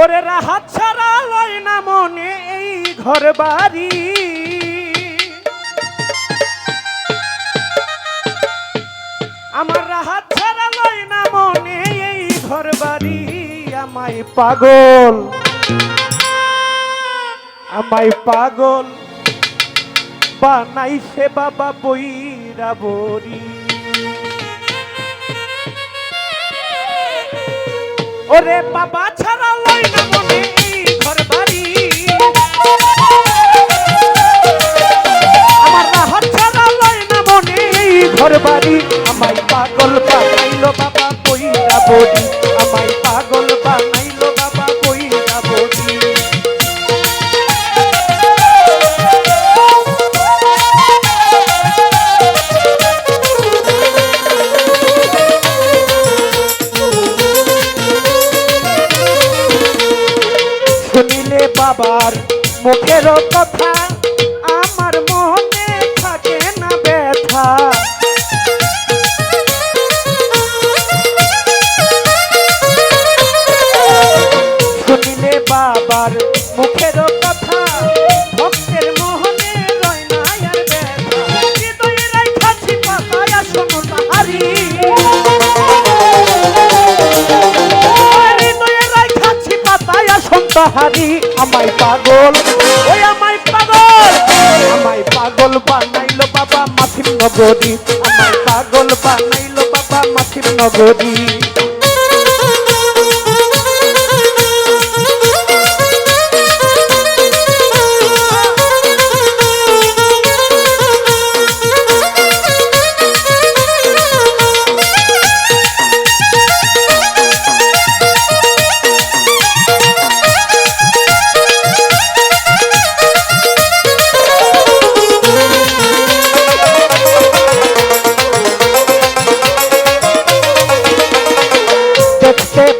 ওরে রাহাত ছাড়া লয় না মনে এই ঘর বাড়ি। আমার রাহাত ছাড়া লয় না মনে এই ঘর বাড়ি, আমায় পাগল। আমায় পাগল। বানাইছে বাবা বইরা বড়ি। ওরে বাবা ছাড়া লই বাড়ি আমায় পাগল পাঠাইল বাবা বইরা বড়ি। তাহারি আমায় পাগল ওই আমায় পাগল আমায় পাগল বানাইলো বাবা মাথির নগরী। আমায় পাগল বানাইলো বাবা মাথির নগরী।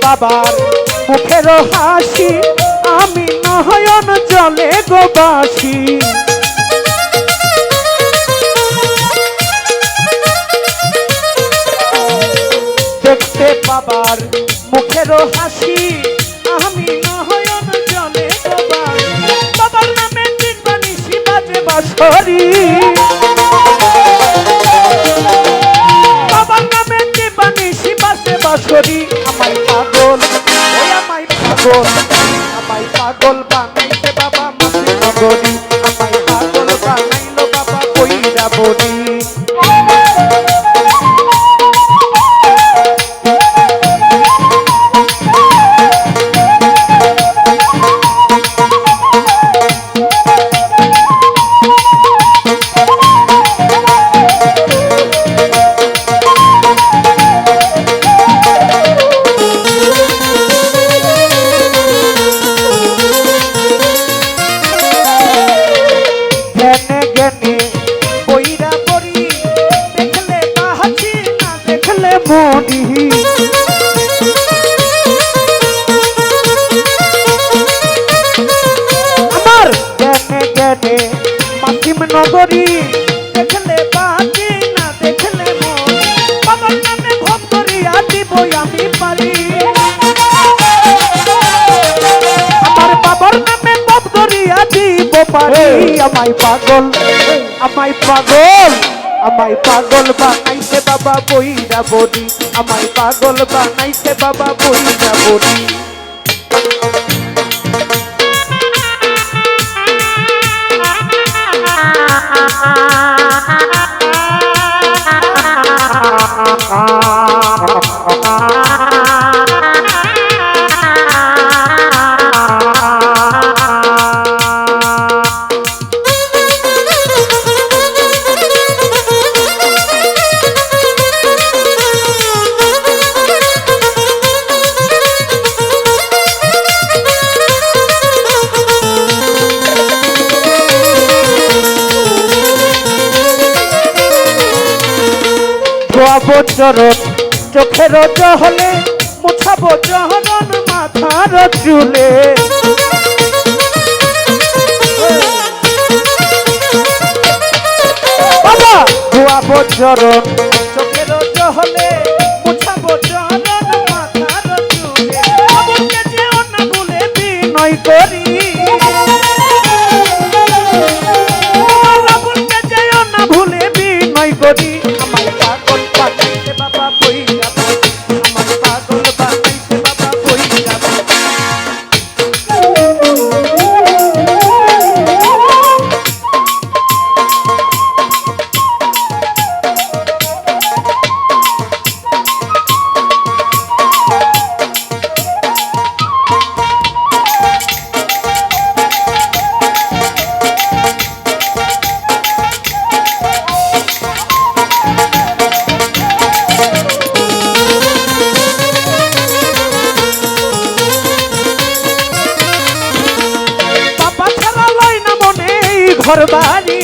বাবার মুখের হাসি, আমি নয়ন জলে গোবাসি দেখতে বাবার মুখের হাসি, আমি নয়ন জলে গোবাসি বাবার নামে দিনবানি শিবাজে বাসরি পাগল আমায় পাগল বানাইতে বাবা মাসে নগরী আমায় পাগল বানাইলো বাবা কইরা বলি। আমায় পাগল আমায় পাগল আমায় পাগল বানাইছে বাবা বইরা বডি আমায় পাগল বানাইছে বাবা বইরা বডি ধোয়াবো চরণ চোখের জহলে মুছাবো জহরণ মাথার চুলে। বাবা চরণ ঘর বাড়ি